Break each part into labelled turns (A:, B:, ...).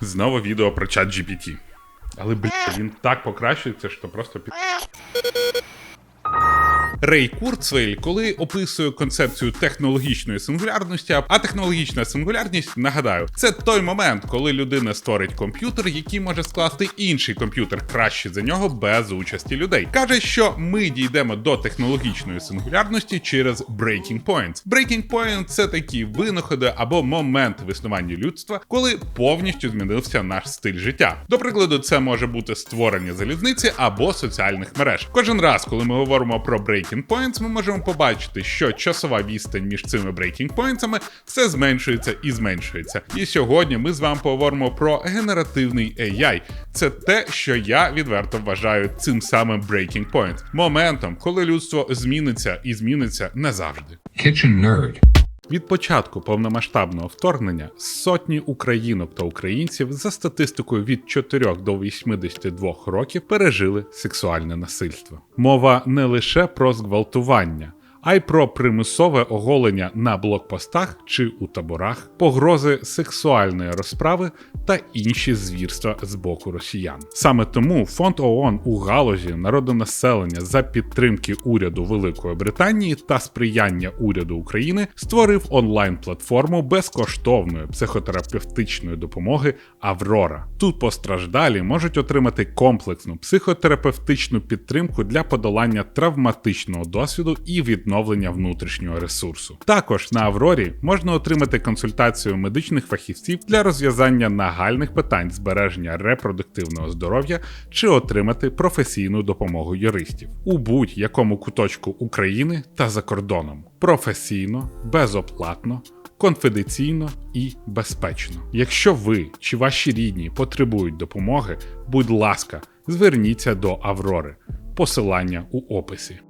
A: Знову відео про чат GPT. Але блін, він так покращується, що просто під. Рей Курцвейль, коли описує концепцію технологічної сингулярності, а технологічна сингулярність, нагадаю, це той момент, коли людина створить комп'ютер, який може скласти інший комп'ютер краще за нього без участі людей. Каже, що ми дійдемо до технологічної сингулярності через breaking points. Breaking point – це такі винаходи або моменти в існуванні людства, коли повністю змінився наш стиль життя. До прикладу, це може бути створення залізниці або соціальних мереж. Кожен раз, коли ми говоримо про breaking points, ми можемо побачити, що часова відстань між цими breaking points все зменшується і зменшується. І сьогодні ми з вами поговоримо про генеративний AI. Це те, що я відверто вважаю цим самим breaking point. моментом, коли людство зміниться і зміниться назавжди.
B: Kitchen Nerd.
A: Від початку повномасштабного вторгнення сотні українок та українців за статистикою від 4 до 82 років пережили сексуальне насильство. Мова не лише про зґвалтування. А й про примусове оголення на блокпостах чи у таборах, погрози сексуальної розправи та інші звірства з боку росіян. Саме тому фонд ООН у галузі народонаселення за підтримки уряду Великої Британії та сприяння уряду України створив онлайн-платформу безкоштовної психотерапевтичної допомоги Аврора. Тут постраждалі можуть отримати комплексну психотерапевтичну підтримку для подолання травматичного досвіду і відновлення внутрішнього ресурсу. Також на Аврорі можна отримати консультацію медичних фахівців для розв'язання нагальних питань збереження репродуктивного здоров'я чи отримати професійну допомогу юристів у будь-якому куточку України та за кордоном професійно, безоплатно. Конфіденційно і безпечно. Якщо ви чи ваші рідні потребують допомоги, будь ласка, зверніться до Аврори. Посилання у описі.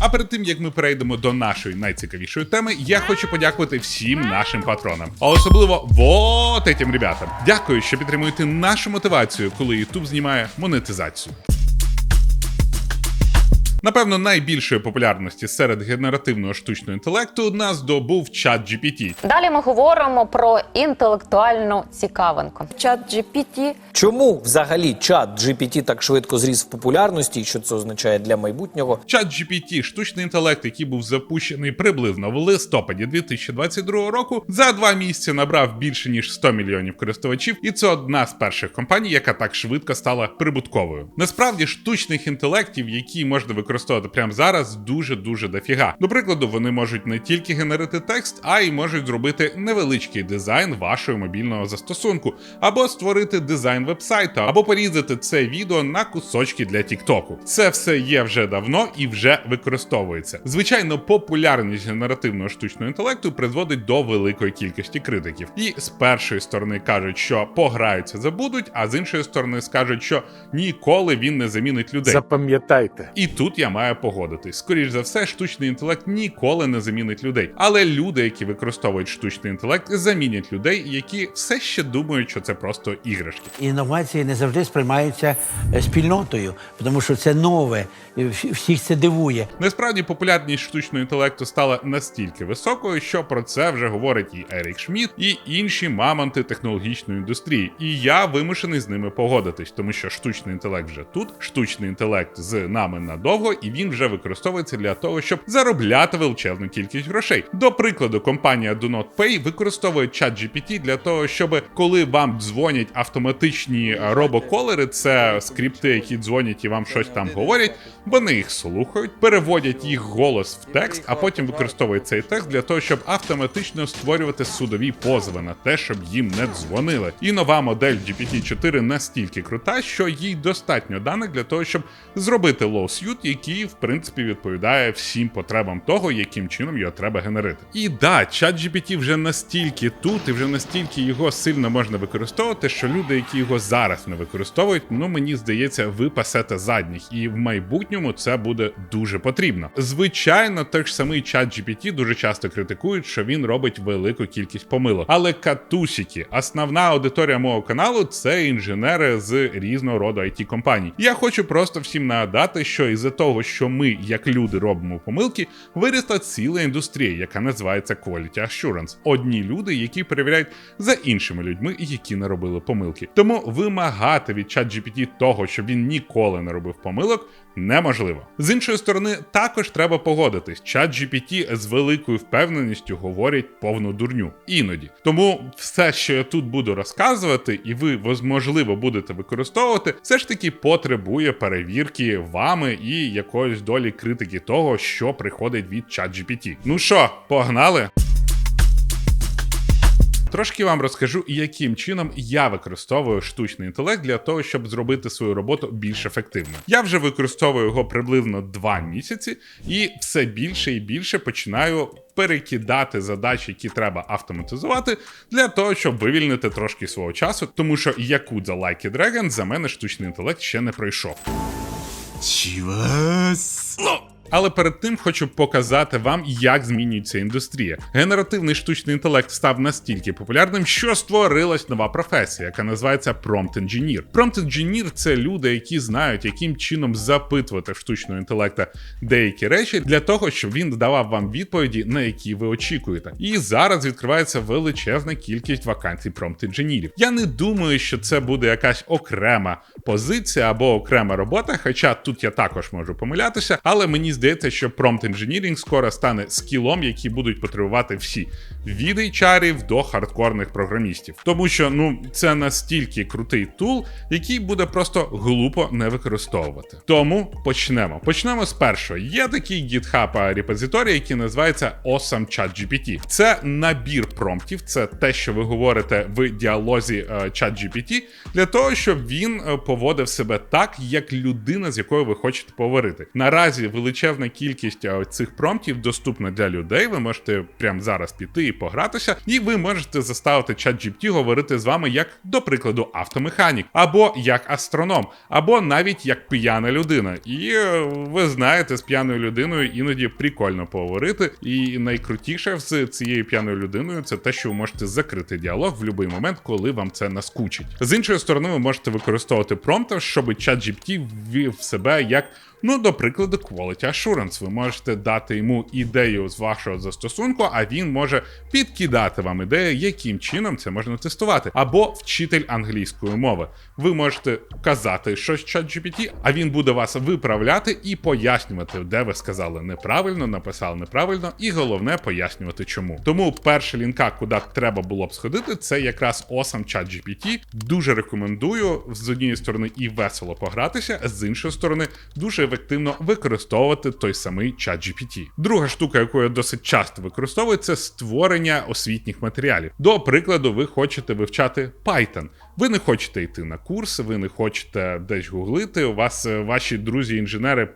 A: А перед тим як ми перейдемо до нашої найцікавішої теми, я хочу подякувати всім нашим патронам, а особливо вот этим ребятам. Дякую, що підтримуєте нашу мотивацію, коли YouTube знімає монетизацію. Напевно, найбільшої популярності серед генеративного штучного інтелекту нас добув чат GPT.
C: Далі ми говоримо про інтелектуальну цікавинку.
D: Чат GPT
E: Чому взагалі чат GPT так швидко зріс в популярності, і що це означає для майбутнього?
A: Чат GPT – штучний інтелект, який був запущений приблизно в листопаді 2022 року, за два місяці набрав більше ніж 100 мільйонів користувачів, і це одна з перших компаній, яка так швидко стала прибутковою. Насправді, штучних інтелектів, які можна використовувати прямо зараз, дуже дуже дофіга. До прикладу, вони можуть не тільки генерити текст, а й можуть зробити невеличкий дизайн вашого мобільного застосунку, або створити дизайн вебсайту, або порізати це відео на кусочки для Тіктоку. Це все є вже давно і вже використовується. Звичайно, популярність генеративного штучного інтелекту призводить до великої кількості критиків. І з першої сторони кажуть, що пограються, забудуть, а з іншої сторони скажуть, що ніколи він не замінить людей.
F: Запам'ятайте.
A: І тут я маю погодитись. Скоріш за все, штучний інтелект ніколи не замінить людей. Але люди, які використовують штучний інтелект, замінять людей, які все ще думають, що це просто іграшки.
G: Інновації не завжди сприймаються е, спільнотою, тому що це нове, всіх це дивує.
A: Насправді популярність штучного інтелекту стала настільки високою, що про це вже говорить і Ерік Шмідт, і інші мамонти технологічної індустрії. І я вимушений з ними погодитись, тому що штучний інтелект вже тут, штучний інтелект з нами надовго, і він вже використовується для того, щоб заробляти величезну кількість грошей. До прикладу, компанія Do Not Pay використовує чат GPT для того, щоб коли вам дзвонять автоматичні робоколери, це скрипти, які дзвонять і вам щось там говорять. Вони їх слухають, переводять їх голос в текст, а потім використовують цей текст для того, щоб автоматично створювати судові позови на те, щоб їм не дзвонили. І нова модель GPT-4 настільки крута, що їй достатньо даних для того, щоб зробити lawsuit, який в принципі відповідає всім потребам того, яким чином його треба генерити. І да, чат GPT вже настільки тут, і вже настільки його сильно можна використовувати, що люди, які його зараз не використовують, ну мені здається, ви пасете задніх, і в майбутньому це буде дуже потрібно. Звичайно, той ж самий чат GPT дуже часто критикують, що він робить велику кількість помилок. Але катусіки, основна аудиторія мого каналу це інженери з різного роду it компаній. Я хочу просто всім нагадати, що із-за того, що ми, як люди, робимо помилки, виросла ціла індустрія, яка називається Quality Assurance. Одні люди, які перевіряють за іншими людьми, які не робили помилки. Тому вимагати від ChatGPT того, щоб він ніколи не робив помилок, неможливо. З іншої сторони, також треба погодитись. ChatGPT з великою впевненістю говорить повну дурню іноді. Тому все, що я тут буду розказувати, і ви можливо будете використовувати, все ж таки потребує перевірки вами і якоїсь долі критики того, що приходить від ChatGPT. Ну що, погнали? Трошки вам розкажу, яким чином я використовую штучний інтелект для того, щоб зробити свою роботу більш ефективною. Я вже використовую його приблизно 2 місяці, і все більше і більше починаю перекидати задачі, які треба автоматизувати, для того, щоб вивільнити трошки свого часу, тому що Like a Dragon за мене штучний інтелект ще не пройшов. Але перед тим хочу показати вам, як змінюється індустрія. Генеративний штучний інтелект став настільки популярним, що створилась нова професія, яка називається Prompt Engineer. Prompt Engineer – це люди, які знають, яким чином запитувати в штучного інтелекта деякі речі для того, щоб він давав вам відповіді, на які ви очікуєте. І зараз відкривається величезна кількість вакансій Prompt Engineer. Я не думаю, що це буде якась окрема позиція або окрема робота, хоча тут я також можу помилятися, але мені здається, що Prompt Engineering скоро стане скілом, який будуть потребувати всі від HR до хардкорних програмістів. Тому що ну це настільки крутий тул, який буде просто глупо не використовувати. Тому почнемо. Почнемо з першого. Є такий GitHub репозиторій, який називається Awesome ChatGPT. Це набір промптів, це те, що ви говорите в діалозі е, ChatGPT, для того, щоб він е, поводив себе так, як людина, з якою ви хочете поговорити. Наразі величезна кількість е, цих промптів доступна для людей. Ви можете прямо зараз піти і погратися, і ви можете заставити ChatGPT говорити з вами як, до прикладу, автомеханік, або як астроном, або навіть як п'яна людина. І е, ви знаєте, з п'яною людиною іноді прикольно поговорити. І найкрутіше з цією п'яною людиною це те, що ви можете закрити діалог в будь-який момент, коли вам це наскучить. З іншої сторони, ви можете використовувати промпта, щоб ChatGPT ввів себе як. Ну, до прикладу, Quality Assurance. Ви можете дати йому ідею з вашого застосунку, а він може підкидати вам ідею, яким чином це можна тестувати. Або вчитель англійської мови. Ви можете казати щось ChatGPT, а він буде вас виправляти і пояснювати, де ви сказали неправильно, написали неправильно, і головне пояснювати чому. Тому перша лінка, куди треба було б сходити, це якраз Awesome ChatGPT. Дуже рекомендую з однієї сторони і весело погратися, з іншої сторони, дуже ефективно використовувати той самий ChatGPT. Друга штука, яку я досить часто використовую, це створення освітніх матеріалів. До прикладу, ви хочете вивчати Python. Ви не хочете йти на курси, ви не хочете десь гуглити. У вас е, ваші друзі-інженери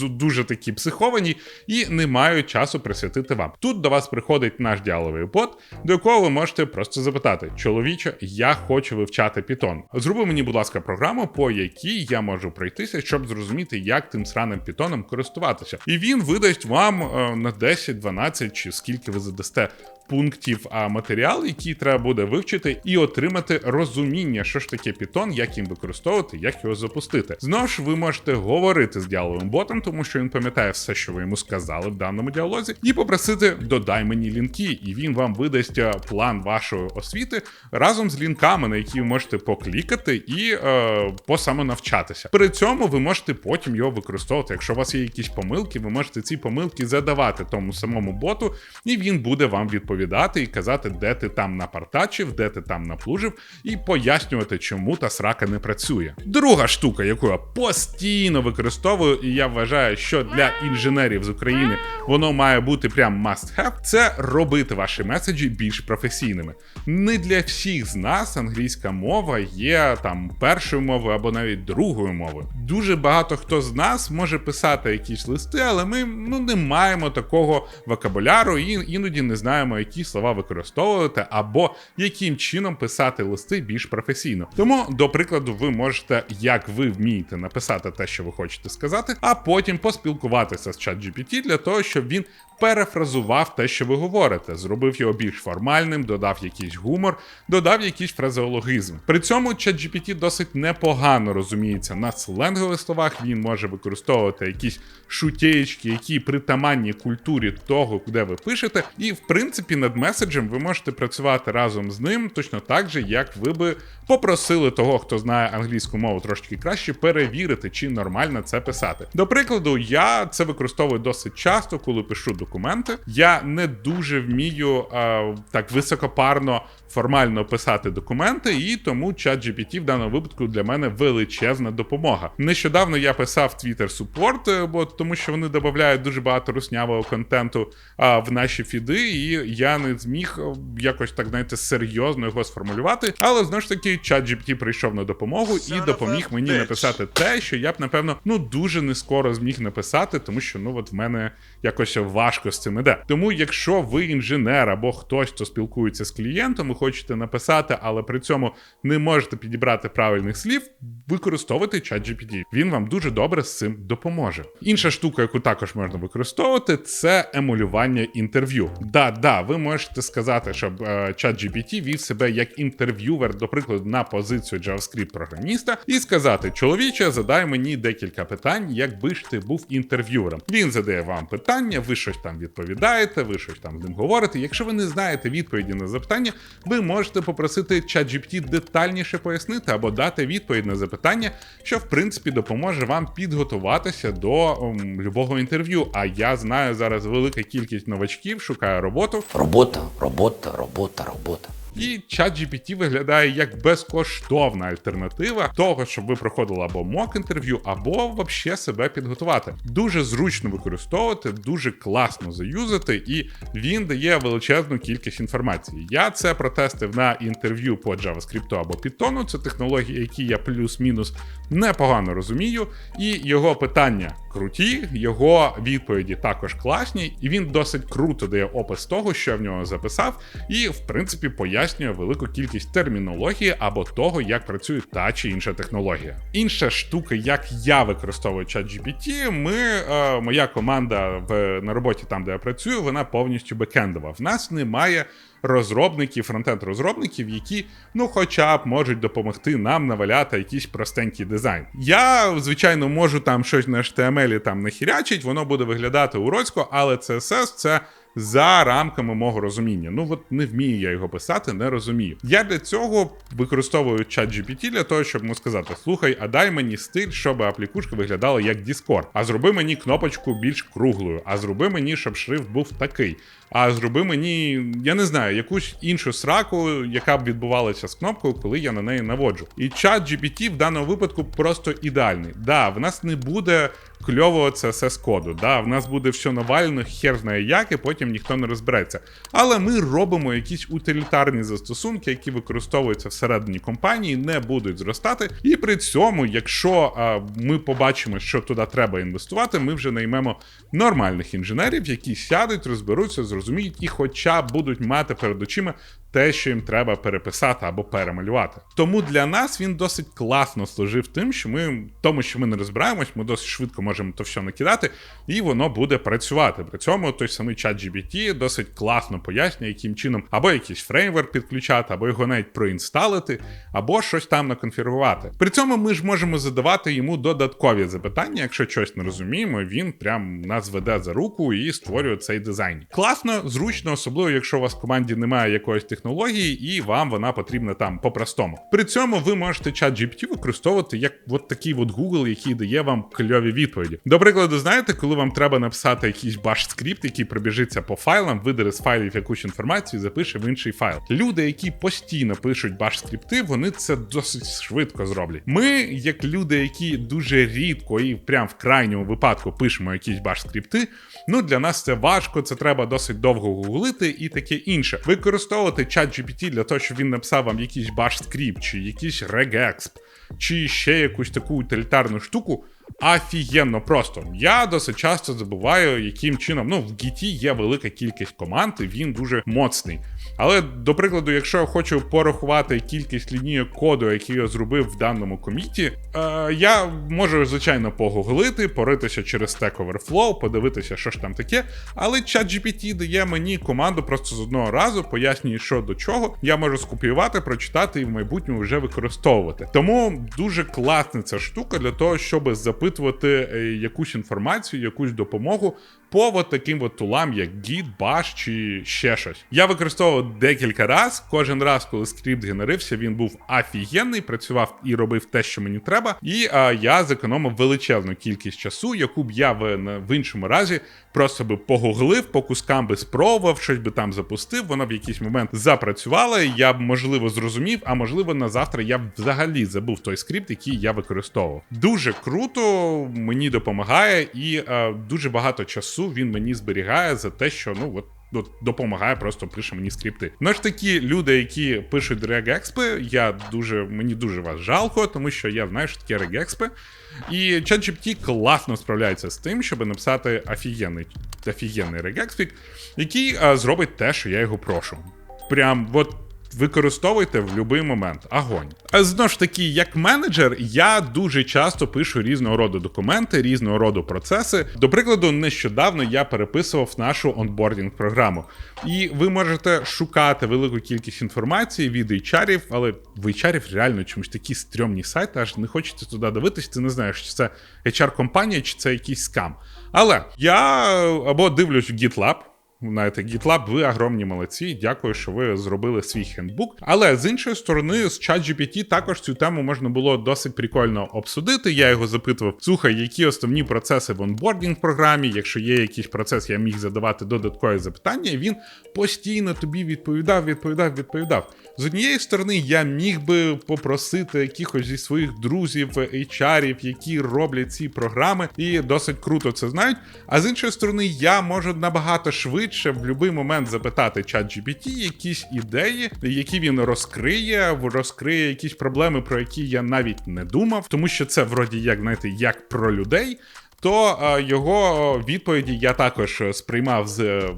A: дуже такі психовані і не мають часу присвятити вам. Тут до вас приходить наш діаловий бот, до якого ви можете просто запитати: чоловіче, я хочу вивчати Python. Зроби мені, будь ласка, програму, по якій я можу пройтися, щоб зрозуміти, як тим сраним Python користуватися. І він видасть вам е, на 10, 12 чи скільки ви задасте. Пунктів а матеріал, який треба буде вивчити, і отримати розуміння, що ж таке Python, як їм використовувати, як його запустити. Знову ж ви можете говорити з діаловим ботом, тому що він пам'ятає все, що ви йому сказали в даному діалозі, і попросити додай мені лінки, і він вам видасть е, план вашої освіти разом з лінками, на які ви можете поклікати і е, посамонавчатися. При цьому ви можете потім його використовувати. Якщо у вас є якісь помилки, ви можете ці помилки задавати тому самому боту, і він буде вам відповідати і казати, де ти там напартачив, де ти там наплужив, і пояснювати, чому та срака не працює. Друга штука, яку я постійно використовую, і я вважаю, що для інженерів з України воно має бути прям must have, це робити ваші меседжі більш професійними. Не для всіх з нас англійська мова є там першою мовою або навіть другою мовою. Дуже багато хто з нас може писати якісь листи, але ми ну не маємо такого вокабуляру і іноді не знаємо, які слова використовувати, або яким чином писати листи більш професійно. Тому, до прикладу, ви можете, як ви вмієте написати те, що ви хочете сказати, а потім поспілкуватися з ChatGPT для того, щоб він перефразував те, що ви говорите, зробив його більш формальним, додав якийсь гумор, додав якийсь фразеологізм. При цьому ChatGPT досить непогано розуміється на сленгових словах. Він може використовувати якісь шутєчки, які притаманні культурі того, де ви пишете. І в принципі над меседжем ви можете працювати разом з ним точно так же, як ви би попросили того, хто знає англійську мову трошки краще, перевірити, чи нормально це писати. До прикладу, я це використовую досить часто, коли пишу документи. Я не дуже вмію е, так високопарно формально писати документи, і тому ChatGPT в даному випадку для мене величезна допомога. Нещодавно я писав Twitter Support, е, бо тому що вони додають дуже багато руснявого контенту а, в наші фіди, і я не зміг е, якось так знаєте серйозно його сформулювати. Але знову ж таки, ChatGPT прийшов на допомогу і допоміг мені написати те, що я б напевно ну дуже не скоро зміг написати, тому що ну от в мене якось важко з цим іде. Тому, якщо ви інженер або хтось, хто спілкується з клієнтом, і хочете написати, але при цьому не можете підібрати правильних слів, використовуйте ChatGPT. Він вам дуже добре з цим допоможе. Інша штука, яку також можна використовувати, це емулювання інтерв'ю. Да, да, ви можете сказати, щоб е, ChatGPT вів себе як інтерв'ювер, до прикладу, на позицію JavaScript програміста, і сказати: чоловіче, задай мені декілька питань, якби ж ти був інтерв'юером. Він задає вам питання, ви щось там відповідаєте, ви щось там з ним говорите. Якщо ви не знаєте відповіді на запитання, ви можете попросити ChatGPT детальніше пояснити або дати відповідь на запитання, що в принципі допоможе вам підготуватися до ем, любого інтерв'ю. А я знаю зараз велика кількість новачків шукає роботу.
D: Робота, робота, робота, робота.
A: І ChatGPT виглядає як безкоштовна альтернатива того, щоб ви проходили або мок інтерв'ю, або вообще себе підготувати. Дуже зручно використовувати, дуже класно заюзати, і він дає величезну кількість інформації. Я це протестив на інтерв'ю по JavaScript або Python. Це технології, які я плюс-мінус непогано розумію. І його питання круті, його відповіді також класні, і він досить круто дає опис того, що я в нього записав, і в принципі пояснює велику кількість термінології або того, як працює та чи інша технологія. Інша штука, як я використовую ChatGPT, ми, е, моя команда в на роботі, там де я працюю, вона повністю бекендова. В нас немає розробників, фронтенд-розробників, які, ну, хоча б можуть допомогти нам наваляти якийсь простенький дизайн. Я, звичайно, можу там щось на HTML там нахірячить, воно буде виглядати уродсько, але CSS це. За рамками мого розуміння. Ну от не вмію я його писати, не розумію. Я для цього використовую ChatGPT для того, щоб йому сказати: слухай, а дай мені стиль, щоб аплікушка виглядала як Discord. А зроби мені кнопочку більш круглою, а зроби мені, щоб шрифт був такий. А зроби мені, я не знаю, якусь іншу сраку, яка б відбувалася з кнопкою, коли я на неї наводжу. І чат GPT в даному випадку просто ідеальний. Да, в нас не буде кльового CSS коду. Да, в нас буде все навалено, хер знає як, і потім ніхто не розбереться. Але ми робимо якісь утилітарні застосунки, які використовуються всередині компанії, не будуть зростати. І при цьому, якщо а, ми побачимо, що туди треба інвестувати, ми вже наймемо нормальних інженерів, які сядуть, розберуться, зрозуміють і, хоча будуть мати перед очима те, що їм треба переписати або перемалювати. Тому для нас він досить класно служив тим, що ми тому, що ми не розбираємось, ми досить швидко можемо то все накидати, і воно буде працювати. При цьому той самий чат GBT досить класно пояснює, яким чином або якийсь фреймворк підключати, або його навіть проінсталити, або щось там наконфігурувати. При цьому ми ж можемо задавати йому додаткові запитання. Якщо щось не розуміємо, він прям нас веде за руку і створює цей дизайн. Класно, зручно, особливо якщо у вас в команді немає якоїсь технології, і вам вона потрібна там по-простому. При цьому ви можете чат GPT використовувати як от такий от Google, який дає вам кльові відповіді. До прикладу, знаєте, коли вам треба написати якийсь баш скрипт, який пробіжиться по файлам, видере з файлів якусь інформацію, запише в інший файл. Люди, які постійно пишуть баш скрипти, вони це досить швидко зроблять. Ми, як люди, які дуже рідко і прям в крайньому випадку пишемо якісь баш скрипти, ну для нас це важко, це треба досить довго гуглити і таке інше. Використовувати чат GPT для того, щоб він написав вам якийсь bash скрипт чи якийсь regexp, чи ще якусь таку утилітарну штуку. Офігенно просто. Я досить часто забуваю, яким чином. Ну, в Гіті є велика кількість команд, і він дуже моцний. Але, до прикладу, якщо я хочу порахувати кількість лінійок коду, які я зробив в даному коміті, е, я можу, звичайно, погуглити, поритися через Stack Overflow, подивитися, що ж там таке. Але ChatGPT дає мені команду просто з одного разу, пояснює, що до чого. Я можу скопіювати, прочитати і в майбутньому вже використовувати. Тому дуже класна ця штука для того, щоб запитувати е, якусь інформацію, якусь допомогу по таким от тулам, як Git, Bash чи ще щось. Я використовував декілька разів. Кожен раз, коли скрипт генерився, він був офігенний, працював і робив те, що мені треба. І а, я зекономив величезну кількість часу, яку б я в, в іншому разі просто би погуглив, по кускам би спробував, щось би там запустив. Воно в якийсь момент запрацювало. Я б можливо зрозумів, а можливо на завтра я б взагалі забув той скрипт, який я використовував. Дуже круто, мені допомагає, і е, дуже багато часу він мені зберігає за те, що ну от. Допомагає, просто пише мені скрипти. Ну ж такі люди, які пишуть регекспи, я дуже мені дуже вас жалко, тому що я знаю, що таке регекспи. І ChatGPT класно справляється з тим, щоб написати офігенний, офігенний регекспік, який а, зробить те, що я його прошу. Прям от. Використовуйте в будь-який момент. Агонь. А знову ж таки, як менеджер, я дуже часто пишу різного роду документи, різного роду процеси. До прикладу, нещодавно я переписував нашу онбордінг програму. І ви можете шукати велику кількість інформації від HR, але в HR реально чомусь такі стрьомні сайти, аж не хочеться туди дивитись, ти не знаєш, чи це HR-компанія, чи це якийсь скам. Але я або дивлюсь в GitLab, Знаєте, GitLab, ви огромні молодці. Дякую, що ви зробили свій хендбук. Але з іншої сторони, з ChatGPT також цю тему можна було досить прикольно обсудити. Я його запитував: слухай, які основні процеси в онбордінг програмі. Якщо є якийсь процес, я міг задавати додаткові запитання. І він постійно тобі відповідав, відповідав, відповідав. З однієї сторони, я міг би попросити якихось зі своїх друзів, HR-ів, які роблять ці програми, і досить круто це знають. А з іншої сторони, я можу набагато швидше в будь-який момент запитати ChatGPT якісь ідеї, які він розкриє, розкриє якісь проблеми, про які я навіть не думав, тому що це вроді як знаєте, як про людей. То е, його відповіді я також сприймав з е,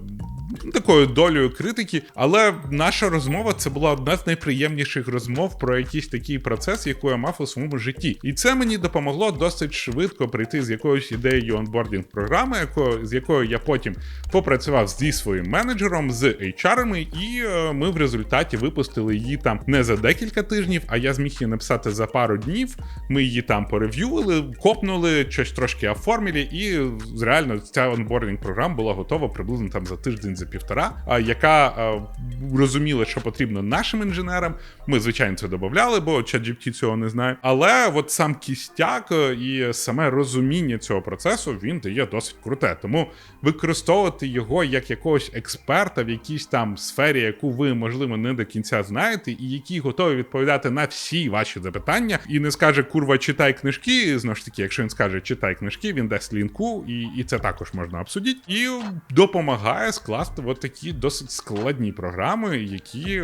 A: такою долею критики, але наша розмова це була одна з найприємніших розмов про якийсь такий процес, яку я мав у своєму житті. І це мені допомогло досить швидко прийти з якоюсь ідеєю онбордінг програми, з якою я потім попрацював зі своїм менеджером, з HR-ами, і е, ми в результаті випустили її там не за декілька тижнів, а я зміг її написати за пару днів. Ми її там порев'ювали, копнули, щось трошки оформили, і реально ця онбордінг програма була готова приблизно там за тиждень за півтора, яка розуміла, що потрібно нашим інженерам. Ми, звичайно, це додавали, бо ChatGPT цього не знає. Але от сам кістяк е, і саме розуміння цього процесу він дає досить круте. Тому використовувати його як якогось експерта в якійсь там сфері, яку ви, можливо, не до кінця знаєте, і який готовий відповідати на всі ваші запитання, і не скаже курва, читай книжки. Знову ж таки, якщо він скаже читай книжки, він дасть лінку, і, і це також можна обсудити. І допомагає скласти от такі досить складні програми, які.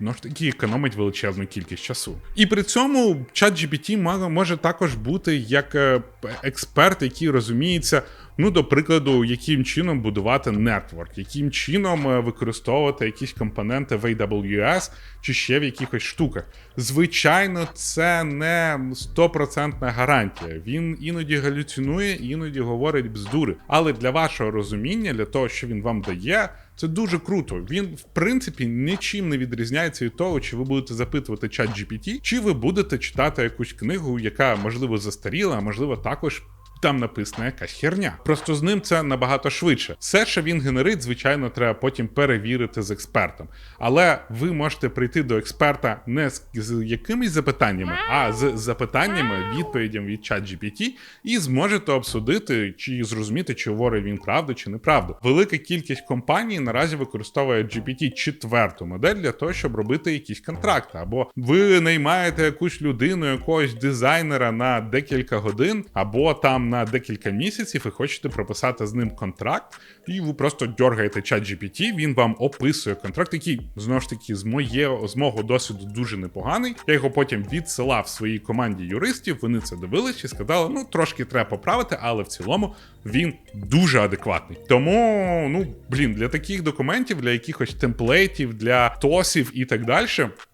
A: Ну ж таки економить величезну кількість часу. І при цьому ChatGPT може також бути як е, експерт, який розуміється, ну, до прикладу, яким чином будувати нетворк, яким чином е, використовувати якісь компоненти в AWS чи ще в якихось штуках. Звичайно, це не стопроцентна гарантія. Він іноді галюцинує, іноді говорить бздури. Але для вашого розуміння, для того, що він вам дає, це дуже круто. Він, в принципі, нічим не відрізняється від того, чи ви будете запитувати чат GPT, чи ви будете читати якусь книгу, яка можливо застаріла, а можливо також. Там написана якась херня. Просто з ним це набагато швидше. Все, що він генерить, звичайно, треба потім перевірити з експертом. Але ви можете прийти до експерта не з, з якимись запитаннями, а з запитаннями, відповідями від ChatGPT, і зможете обсудити чи зрозуміти, чи говорить він правду чи неправду. Велика кількість компаній наразі використовує GPT четверту модель для того, щоб робити якісь контракти. Або ви наймаєте якусь людину, якогось дизайнера на декілька годин, або там на декілька місяців і хочете прописати з ним контракт, і ви просто дергаєте чат GPT, він вам описує контракт, який знову ж таки з моє, з мого досвіду дуже непоганий. Я його потім відсилав своїй команді юристів. Вони це дивились і сказали, ну трошки треба поправити, але в цілому він дуже адекватний. Тому, ну блін, для таких документів, для якихось темплейтів, для тосів і так далі,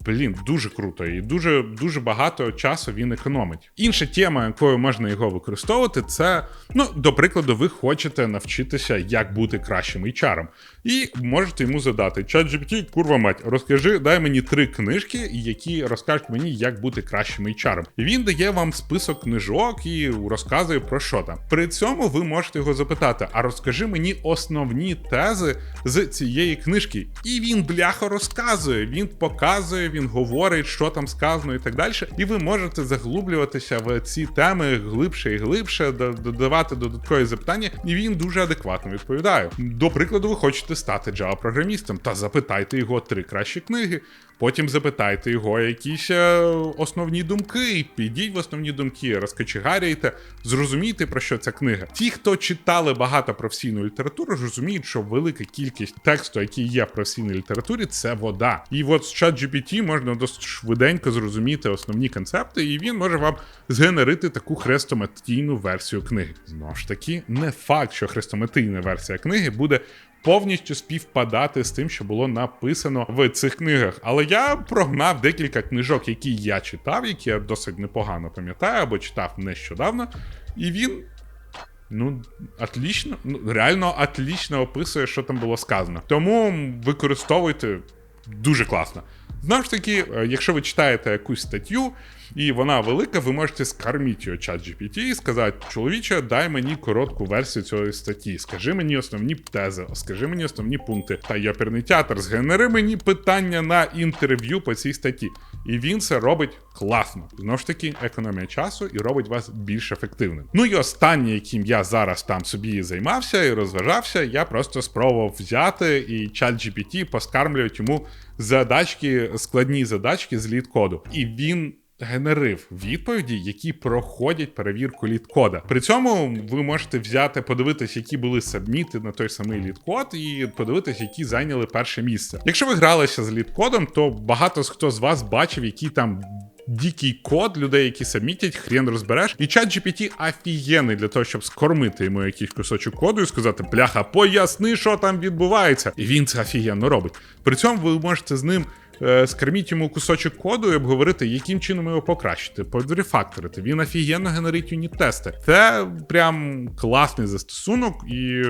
A: блін, дуже круто і дуже дуже багато часу він економить. Інша тема, якою можна його використовувати, це ну, до прикладу, ви хочете навчитися, як бути кращим HR. І можете йому задати: ChatGPT, курва мать, розкажи, дай мені три книжки, які розкажуть мені, як бути кращим HR. Він дає вам список книжок і розказує про що там. При цьому ви можете його запитати: а розкажи мені основні тези з цієї книжки. І він бляха розказує, він показує, він говорить, що там сказано і так далі. І ви можете заглублюватися в ці теми глибше і глибше, додавати додаткові запитання, і він дуже адекватно відповідає. До прикладу, ви хочете стати Java-програмістом, та запитайте його три кращі книги. Потім запитайте його якісь е, основні думки, підіть в основні думки, розкочегаряйте, зрозумійте про що ця книга. Ті, хто читали багато професійної літератури, розуміють, що велика кількість тексту, який є в професійній літературі, це вода. І от з ChatGPT можна досить швиденько зрозуміти основні концепти, і він може вам згенерити таку хрестоматійну версію книги. Знову ж таки, не факт, що хрестоматійна версія книги буде повністю співпадати з тим, що було написано в цих книгах. Але я прогнав декілька книжок, які я читав, які я досить непогано пам'ятаю або читав нещодавно, і він. Ну, отлично, ну реально отлично описує, що там було сказано. Тому використовуйте дуже класно. Знову ж таки, е, якщо ви читаєте якусь статтю, і вона велика, ви можете скарміть його чат GPT і сказати: чоловіче, дай мені коротку версію цієї статті, скажи мені основні тези, скажи мені основні пункти. Та йоперний театр, згенери мені питання на інтерв'ю по цій статті. І він це робить класно. Знову ж таки, економія часу і робить вас більш ефективним. Ну і останнє, яким я зараз там собі займався і розважався, я просто спробував взяти і чат GPT поскармлювати йому задачки, складні задачки з лід-коду. І він. Генерив відповіді, які проходять перевірку лід-кода. При цьому ви можете взяти, подивитись, які були сабміти на той самий лід-код, і подивитись, які зайняли перше місце. Якщо ви гралися з лід-кодом, то багато хто з вас бачив, які там. Дикий код людей, які сабмітять, хрен розбереш. І чат GPT офігенний для того, щоб скормити йому якийсь кусочок коду і сказати: бляха, поясни, що там відбувається. І він це офігенно робить. При цьому ви можете з ним е, скорміть йому кусочок коду і обговорити, яким чином його покращити, подрефакторити. Він офігенно генерить юніт-тести. Це прям класний застосунок, і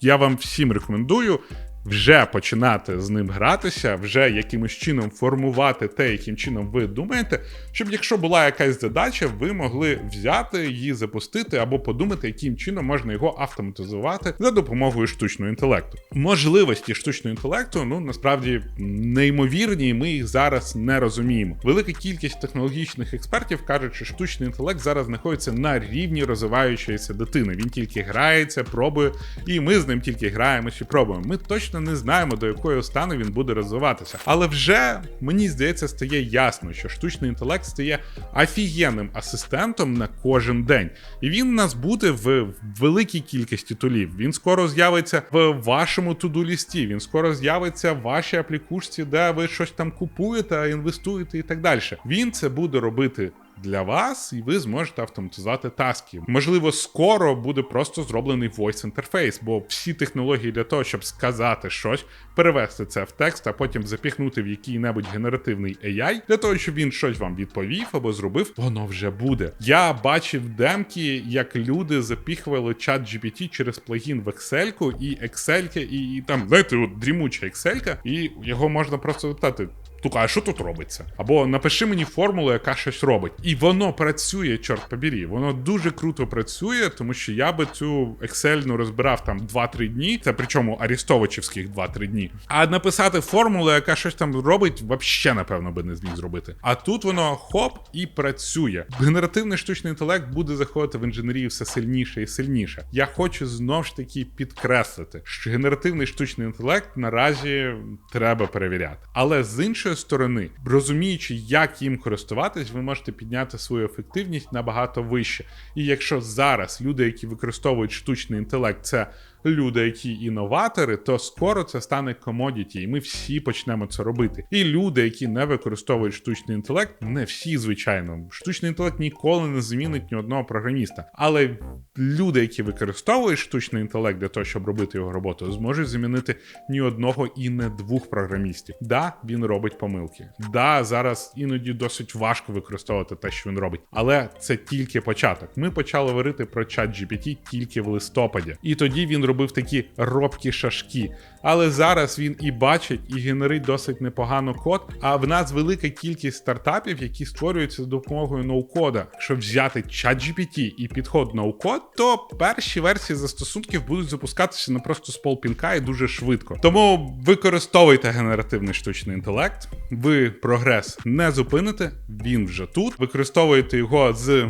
A: я вам всім рекомендую. Вже починати з ним гратися, вже якимось чином формувати те, яким чином ви думаєте, щоб якщо була якась задача, ви могли взяти її, запустити або подумати, яким чином можна його автоматизувати за допомогою штучного інтелекту. Можливості штучного інтелекту ну насправді неймовірні, і ми їх зараз не розуміємо. Велика кількість технологічних експертів кажуть, що штучний інтелект зараз знаходиться на рівні розвиваючоїся дитини. Він тільки грається, пробує, і ми з ним тільки граємося і пробуємо. Ми точно не знаємо, до якої стану він буде розвиватися. Але вже мені здається, стає ясно, що штучний інтелект стає офігенним асистентом на кожен день. І він у нас буде в великій кількості тулів. Він скоро з'явиться в вашому туду-лісті, він скоро з'явиться в вашій аплікушці, де ви щось там купуєте, інвестуєте і так далі. Він це буде робити. Для вас, і ви зможете автоматизувати таски. Можливо, скоро буде просто зроблений voice інтерфейс, бо всі технології для того, щоб сказати щось, перевести це в текст, а потім запіхнути в який-небудь генеративний AI, для того, щоб він щось вам відповів або зробив, воно вже буде. Я бачив демки, як люди запіхували чат GPT через плагін в Excel, і Excel, і, і там, знаєте, от дрімуча Excel, і його можна просто запитати. Тука, а що тут робиться? Або напиши мені формулу, яка щось робить. І воно працює, чорт побірі. Воно дуже круто працює, тому що я би цю Excel ну, розбирав там 2-3 дні. Це причому арістовичівських 2-3 дні. А написати формулу, яка щось там робить, взагалі, напевно, би не зміг зробити. А тут воно хоп і працює. Генеративний штучний інтелект буде заходити в інженерію все сильніше і сильніше. Я хочу знов ж таки підкреслити, що генеративний штучний інтелект наразі треба перевіряти. Але з іншої іншої сторони, розуміючи, як їм користуватись, ви можете підняти свою ефективність набагато вище. І якщо зараз люди, які використовують штучний інтелект, це люди, які інноватори, то скоро це стане комодіті, і ми всі почнемо це робити. І люди, які не використовують штучний інтелект, не всі, звичайно. Штучний інтелект ніколи не замінить ні одного програміста. Але люди, які використовують штучний інтелект для того, щоб робити його роботу, зможуть замінити ні одного і не двох програмістів. Да, він робить помилки. Да, зараз іноді досить важко використовувати те, що він робить, але це тільки початок. Ми почали говорити про чат GPT тільки в листопаді, і тоді він робив такі робкі шашки. Але зараз він і бачить, і генерить досить непогано код. А в нас велика кількість стартапів, які створюються за допомогою ноу-кода. Якщо взяти чат GPT і підход ноу-код, то перші версії застосунків будуть запускатися не просто з полпінка і дуже швидко. Тому використовуйте генеративний штучний інтелект. Ви прогрес не зупините, він вже тут. Використовуйте його з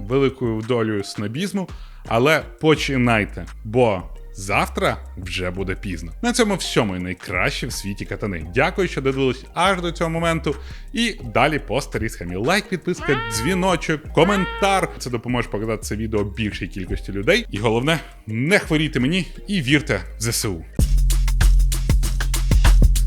A: великою долею снобізму, але починайте, бо завтра вже буде пізно. На цьому всьому і найкраще в світі катани. Дякую, що додивились аж до цього моменту. І далі по старій схемі. Лайк, підписка, дзвіночок, коментар. Це допоможе показати це відео більшій кількості людей. І головне, не хворійте мені і вірте в ЗСУ.